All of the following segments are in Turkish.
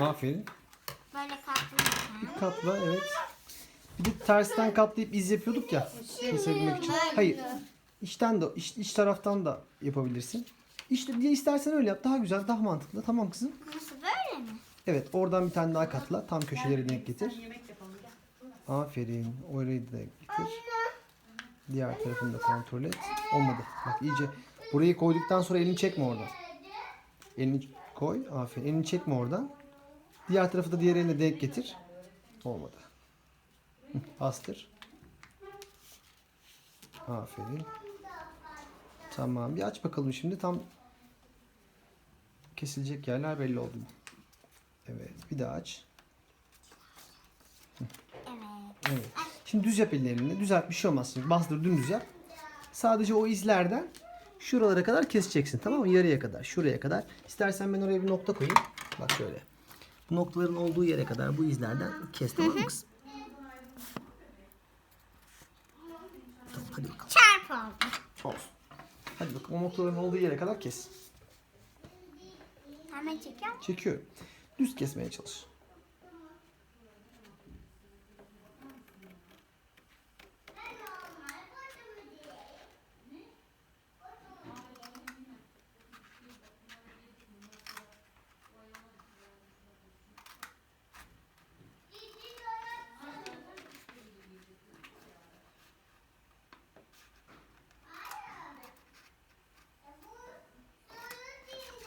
Aferin. Böyle katlayacağım. Bir katla evet. Bir de tersten katlayıp iz yapıyorduk ya. Kesebilmek için. Hayır. İçten de iç, iç taraftan da yapabilirsin. İşte diye istersen öyle yap. Daha güzel, daha mantıklı. Tamam kızım. Nasıl böyle mi? Evet, oradan bir tane daha katla. Tam köşeleri denk getir. Yemek yapalım gel. Aferin. Orayı da getir. Diğer tarafını da kontrol et. Olmadı. Bak iyice burayı koyduktan sonra elini çekme oradan. Elini koy. Aferin. Elini çekme oradan. Diğer tarafı da diğer eline denk getir. Olmadı. Bastır. Aferin. Tamam. Bir aç bakalım şimdi. Tam kesilecek yerler belli oldu. Evet. Bir daha aç. Evet. Şimdi düz yap ellerini. Düzelt bir şey olmaz. Şimdi bastır dümdüz yap. Sadece o izlerden şuralara kadar keseceksin. Tamam mı? Yarıya kadar. Şuraya kadar. İstersen ben oraya bir nokta koyayım. Bak şöyle. Noktaların olduğu yere kadar bu izlerden kes. Tamam mı kızım? Tamam hadi bakalım. Çarp oldu. Olsun. Hadi bakalım. O noktaların olduğu yere kadar kes. Hemen çekiyorum. Çekiyorum. Düz kesmeye çalış.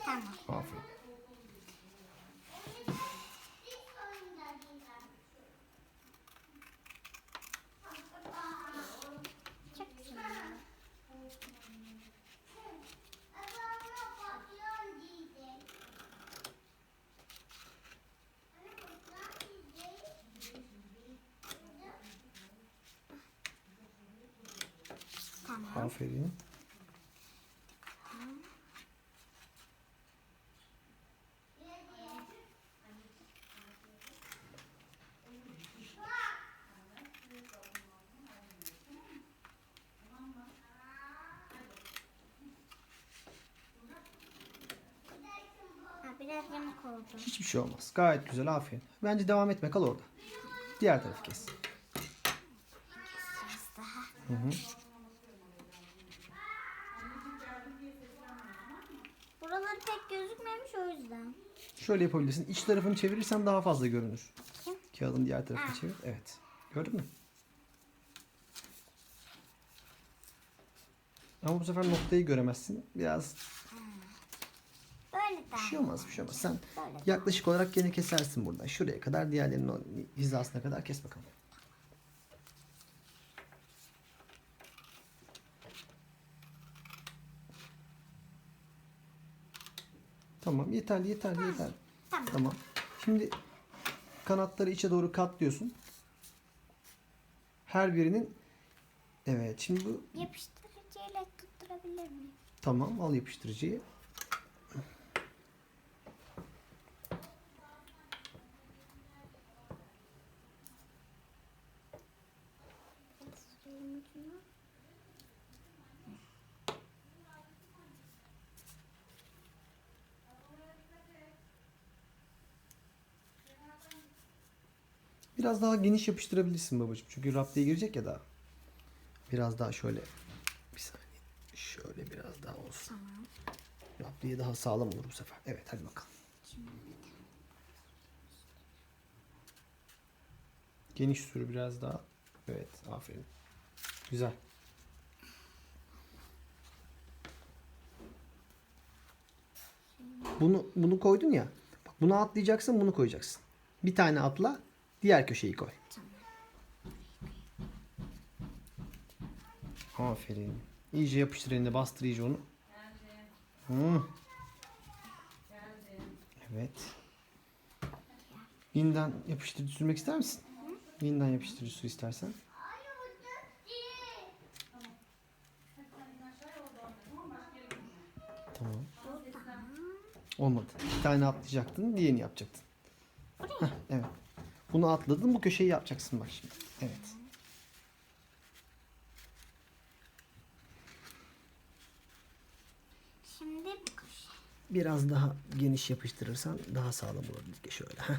Tamam. Aferin. Çok güzel. Tamam. Aferin. Biraz yamuk oldu. Hiçbir şey olmaz. Gayet güzel. Aferin. Bence devam etme. Kal orada. Diğer tarafı kes. Hı hı. O yüzden. Şöyle yapabilirsin. İç tarafını çevirirsen daha fazla görünür. Kağıdın diğer tarafını Ha. çevir. Evet. Gördün mü? Ama bu sefer noktayı göremezsin. Biraz Böyle bir şey olmaz, bir şey olmaz. Sen yaklaşık olarak gene kesersin buradan. Şuraya kadar, diğerlerinin hizasına kadar kes bakalım. Tamam, yeterli, yeterli, yeterli. Tamam. Tamam. Şimdi kanatları içe doğru katlıyorsun. Her birinin Evet, şimdi bu Yapıştırıcıyla tutturabilir miyim? tamam. Al yapıştırıcıyı. Süreyim ucunu. Biraz daha geniş yapıştırabilirsin babacığım. Çünkü raptiye girecek ya daha. Biraz daha şöyle bir saniye. Şöyle biraz daha olsun. Tamam. Raptiye daha sağlam olur bu sefer. Evet hadi bakalım. Geniş sür biraz daha. Evet aferin. Güzel. Bunu bunu koydun ya. Bak bunu atlayacaksın, bunu koyacaksın. Bir tane atla, diğer köşeyi koy. Aferin. İyice yapıştır elinde, bastır iyice onu. Hı. Evet. Yeniden yapıştırıcı sürmek ister misin? Yeniden yapıştırıcı sür istersen. Tamam. Olmadı. Bir tane atlayacaktın, diğerini yapacaktın. Heh, evet. Bunu atladın, bu köşeyi yapacaksın bak şimdi. Evet. Şimdi bu köşe. Biraz daha geniş yapıştırırsan daha sağlam olur. Dike şöyle. Heh.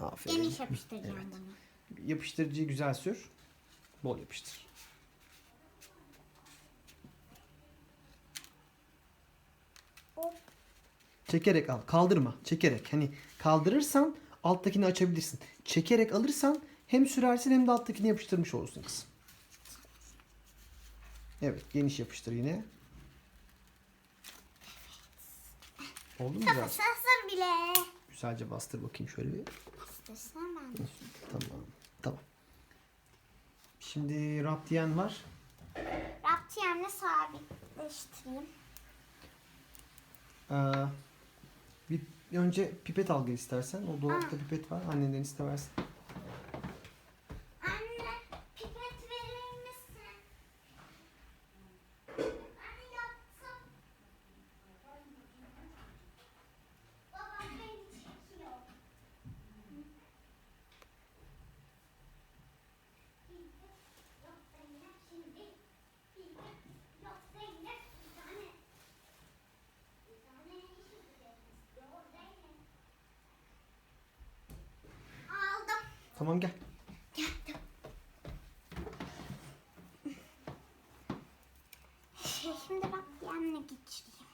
Aferin. Geniş yapıştıracağım Evet. bunu. Yapıştırıcıyı güzel sür. Bol yapıştır. Hop. Çekerek al. Kaldırma. Çekerek. Hani kaldırırsan alttakini açabilirsin. Çekerek alırsan hem sürersin hem de alttakini yapıştırmış olursun kızım. Evet. Geniş yapıştır yine. Oldu mu güzel? Bile. Güzelce bastır bakayım şöyle bir. Ben. Tamam. Tamam. Şimdi raptiyen var. Raptiyemle sabitleştireyim. Ee, bir önce pipet al gel istersen. O dolapta pipet var. Annenden isteversin. Anne pipet verir misin? Anne yaptım. Babam beni çekiyor. Yok Zeynep şimdi. Yok Zeynep bir tane. Bir tane işi istiyor Zeynep. Aldım. Tamam gel. Şey, Şimdi raptiyenle geçireyim.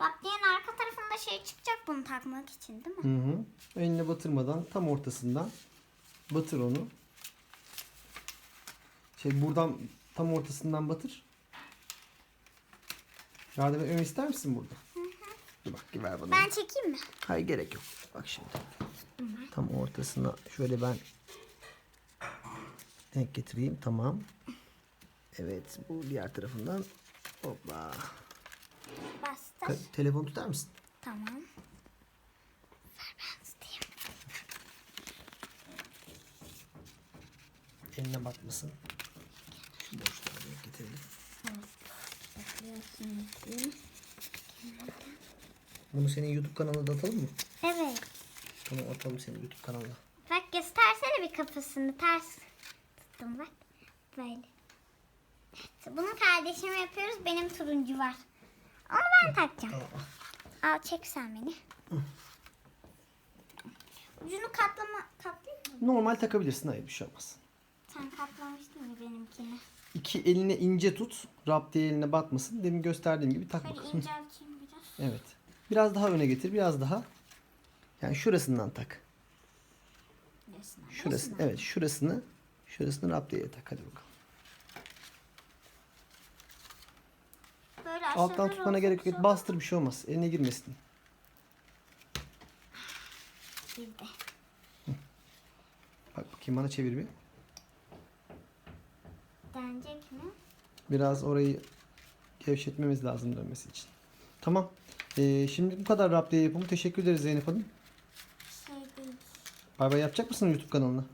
Raptiyenin arka tarafında şey çıkacak bunu takmak için değil mi? Hı hı. Eline batırmadan tam ortasından batır onu. Şey buradan tam ortasından batır. Yardım etmemi ister misin burada? Dur bak ver bana. Ben çekeyim mi? Hayır gerek yok. Bak şimdi. Tam ortasına şöyle ben denk getireyim. Tamam. Evet bu diğer tarafından. Hoppa. Bastır. Ka- telefon tutar mısın? Tamam. Eline batmasın. Şu boşluğa denk getirelim. Bunu senin YouTube kanalına da atalım mı? Evet. Tamam atalım senin YouTube kanalına. Bak göstersene bir kafasını ters tuttum bak. Böyle. Bunu kardeşime yapıyoruz. Benim turuncu var. Onu ben takacağım. Al çek sen beni. Ucunu katlama katlayayım mı? Normal takabilirsin. Hayır bir şey olmaz. Sen katlamıştın ya benimkini. İki eline ince tut. Raptiye eline batmasın. Demin gösterdiğim gibi tak Böyle bakalım. incelteyim biraz. Evet. Biraz daha öne getir. Biraz daha. Yani şurasından tak. Şurası. Evet şurasını. Şurasını raptiyeye tak. Hadi bakalım. Böyle Alttan tutmana gerek yok. şey Bastır bir şey olmaz. Eline girmesin. Girdi. Bak bakayım bana çevir bir. Denecek mi? Biraz orayı gevşetmemiz lazım dönmesi için. Tamam. Ee, şimdi bu kadar raptiye yapımı. Teşekkür ederiz Zeynep Hanım. Bay bay yapacak mısın YouTube kanalına?